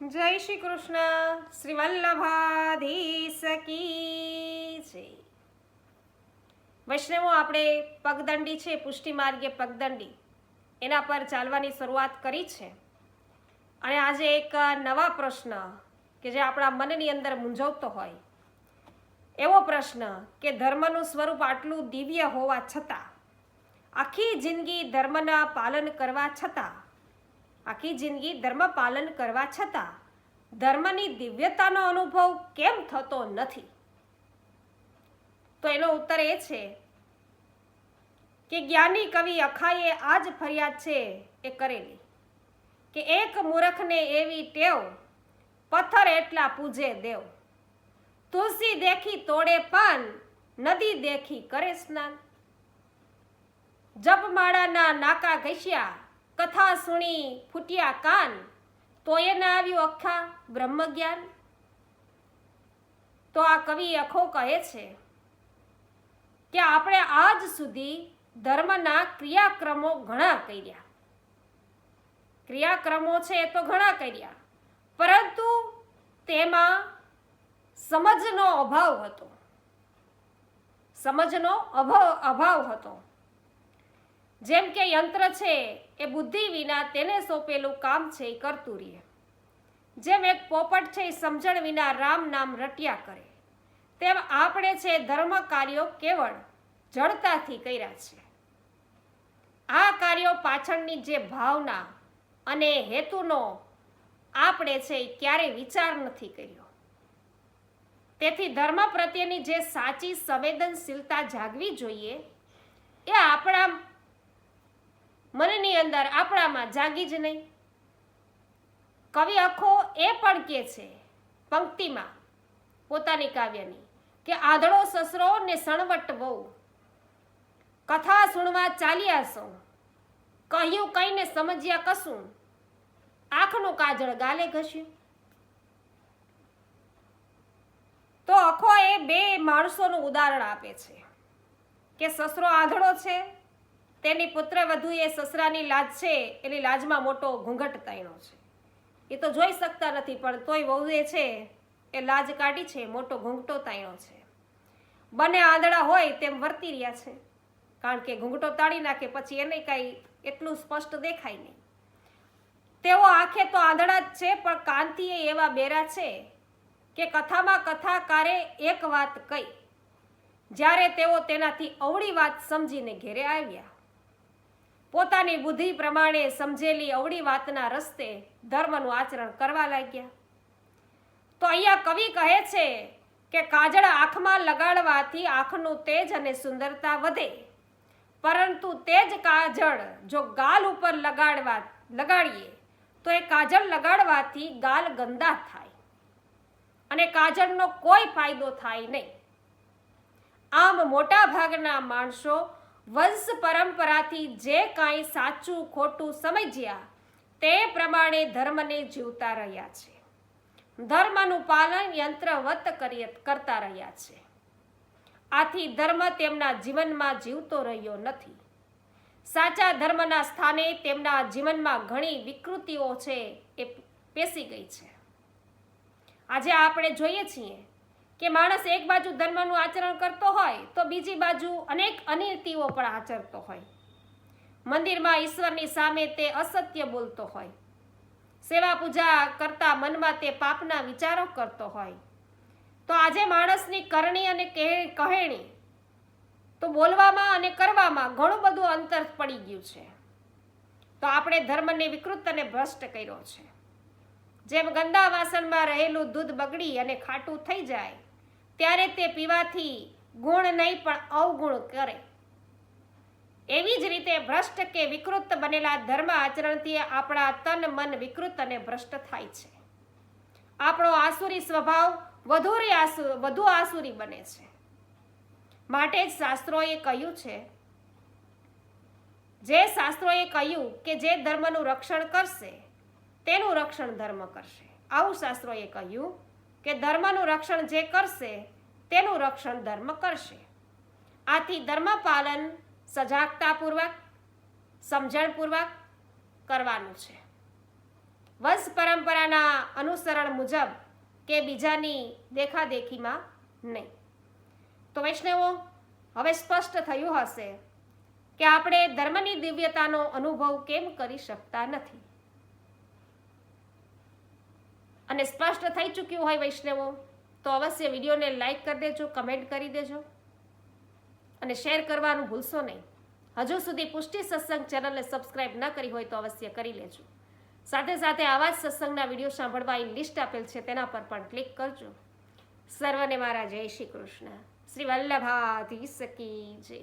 જય શ્રી કૃષ્ણ. શ્રી વલ્લભાધીશ કી વૈષ્ણવો, આપણે પગદંડી છે, પુષ્ટિ માર્ગે પગદંડી. એના પર ચાલવાની શરૂઆત કરી છે. અને આજે એક નવા પ્રશ્ન કે જે આપણા મનની અંદર મૂંઝવતો હોય. એવો પ્રશ્ન કે ધર્મનું સ્વરૂપ આટલું દિવ્ય હોવા છતાં, આખી જિંદગી ધર્મના પાલન કરવા છતાં આખી જિંદગી ધર્મ પાલન કરવા છતાં ધર્મની દિવ્યતાનો અનુભવ કેમ થતો નથી? તો એનો ઉત્તર એ છે કે જ્ઞાની કવિ અખાએ આ જ ફરિયાદ છે એ કરેલી કે એક મૂર્ખને એવી ટેવ પથ્થર એટલા પૂજે દેવ. તુલસી દેખી તોડે પાન નદી દેખી કરે સ્નાન. જપમાળાના નાકા ઘસ્યા કથા સુણી, ફૂટ્યા કાન તો ના આવ્યું અખા બ્રહ્મ જ્ઞાન તો આ કવિ અખો કહે છે કે આપણે આજ સુધી ધર્મના ક્રિયાક્રમો ઘણા કર્યા. ક્રિયાક્રમો છે એ તો ઘણા કર્યા, પરંતુ તેમાં સમજનો અભાવ હતો. સમજનો અભાવ અભાવ હતો. જેમ કે યંત્ર છે, એ બુદ્ધિ વિના તેને સોંપેલું કામ છે, એ કરતું રહે જેમ એક પોપટ છે, એ સમજણ વિના રામ નામ રટ્યા કરે. તેમ આપણે છે, ધર્મ કાર્યો કેવળ જડતાથી કર્યા છે. આ કાર્યો પાછળની જે ભાવના અને હેતુનો આપણે છે, એ ક્યારેય વિચાર નથી કર્યો. તેથી ધર્મ પ્રત્યેની જે સાચી સંવેદનશીલતા જાગવી જોઈએ, એ આપણા મનની અંદર આપણામાં જાગી જ નહીં. કવિ અખો એ પણ કે છે પંક્તિમાં, પોતાની કાવ્યની, કે આધળો સસરો ને સણવટ વહુ. કથા સુણવા ચાલ્યા સૌ. કહ્યું કઈને સમજ્યા કશું. આંખનું કાજળ ગાલે ઘસ્યું. તો અખો એ બે માણસોનું ઉદાહરણ આપે છે કે સસરો આંધળો છે તેની પુત્ર વધુ એ સસરાની લાજ છે, એની લાજમાં મોટો ઘૂંઘટ તાણ્યો છે. એ તો જોઈ શકતા નથી, પણ તોય વહુએ છે, એ લાજ કાઢી છે, મોટો ઘૂંઘટો તાણ્યો છે. બંને આંધળા હોય તેમ વર્તી રહ્યા છે, કારણ કે ઘૂંઘટો તાળી નાખે પછી એને કાંઈ એટલું સ્પષ્ટ દેખાય નહીં. તેઓ આંખે તો આંધળા જ છે, પણ કાંતિએ એવા બેરા છે કે કથામાં કથાકારે એક વાત કહી. જ્યારે તેઓ તેનાથી અવળી વાત સમજીને ઘેરે આવ્યા પોતાની બુદ્ધિ પ્રમાણે સમજેલી અવળી વાતના રસ્તે ધર્મનું આચરણ કરવા લાગ્યા. તો અહીંયા કવિ કહે છે કે કાજળ આંખમાં લગાડવાથી આંખનું તેજ અને સુંદરતા વધે. પરંતુ તે જ કાજળ જો ગાલ ઉપર લગાડવા, લગાડીએ, તો એ કાજળ લગાડવાથી ગાલ ગંદા થાય અને કાજળનો કોઈ ફાયદો થાય નહીં. આમ મોટા ભાગના માણસો વંશ પરંપરાથી જે કાંઈ સાચું ખોટું સમજ્યા, તે પ્રમાણે ધર્મને જીવતા રહ્યા છે. ધર્મનું પાલન યંત્રવત કરી કરતા રહ્યા છે. આથી ધર્મ તેમના જીવનમાં જીવતો રહ્યો નથી. સાચા ધર્મના સ્થાને તેમના જીવનમાં ઘણી વિકૃતિઓ છે, એ પેસી ગઈ છે. આજે આપણે જોઈએ છીએ કે માણસ એક બાજુ ધર્મનું આચરણ કરતો હોય, તો બીજી બાજુ અનેક અનિતિઓ પણ આચરતો હોય. મંદિરમાં ઈશ્વરની સામે તે અસત્ય બોલતો હોય. સેવા પૂજા કરતા મનમાં તે પાપના વિચારો કરતો હોય. તો આજે માણસની કરણી અને કહેણી તો બોલવામાં અને કરવામાં ઘણું બધું અંતર પડી ગયું છે. તો આપણે ધર્મને વિકૃત અને ભ્રષ્ટ કર્યો છે. જેમ ગંદા વાસણમાં રહેલું દૂધ બગડી અને ખાટું થઈ જાય ત્યારે તે પીવાથી ગુણ નહીં, પણ અવગુણ કરે. એવી જ રીતે ભ્રષ્ટ કે વિકૃત બનેલા ધર્મ આચરણથી આપણા તન, મન વિકૃત અને ભ્રષ્ટ થાય છે. આપણો આસુરી સ્વભાવ વધુ આસુ, વધુ આસુરી બને છે. માટે જ શાસ્ત્રોએ કહ્યું છે, જે શાસ્ત્રોએ કહ્યું કે જે ધર્મનું રક્ષણ કરશે, તેનું રક્ષણ ધર્મ કરશે. આવું શાસ્ત્રોએ કહ્યું. કે ધર્મનું રક્ષણ જે કરશે, તેનું રક્ષણ ધર્મ કરશે. આથી ધર્મ પાલન સજાગતાપૂર્વક, સમજણપૂર્વક કરવાનું છે. વંશ પરંપરાના અનુસરણ મુજબ કે બીજાની દેખાદેખીમાં નહીં. તો વૈષ્ણવો, હવે સ્પષ્ટ થયું હશે કે આપણે ધર્મની દિવ્યતાનો અનુભવ કેમ કરી શકતા નથી? અને સ્પષ્ટ થઈ ચૂક્યું હોય વૈષ્ણવો, તો અવશ્ય વિડીયોને લાઈક કરી દેજો કમેન્ટ કરી દેજો અને શેર કરવાનું ભૂલશો નહીં. હજુ સુધી પુષ્ટિ સત્સંગ ચેનલને સબસ્ક્રાઇબ ન કરી હોય તો અવશ્ય કરી લેજો. સાથે સાથે આવા જ સત્સંગના વીડિયો સાંભળવા એ લિસ્ટ આપેલ છે, તેના પર પણ ક્લિક કરજો. સર્વને મારા જય શ્રી કૃષ્ણ. શ્રી વલ્લભાધી સકી જય.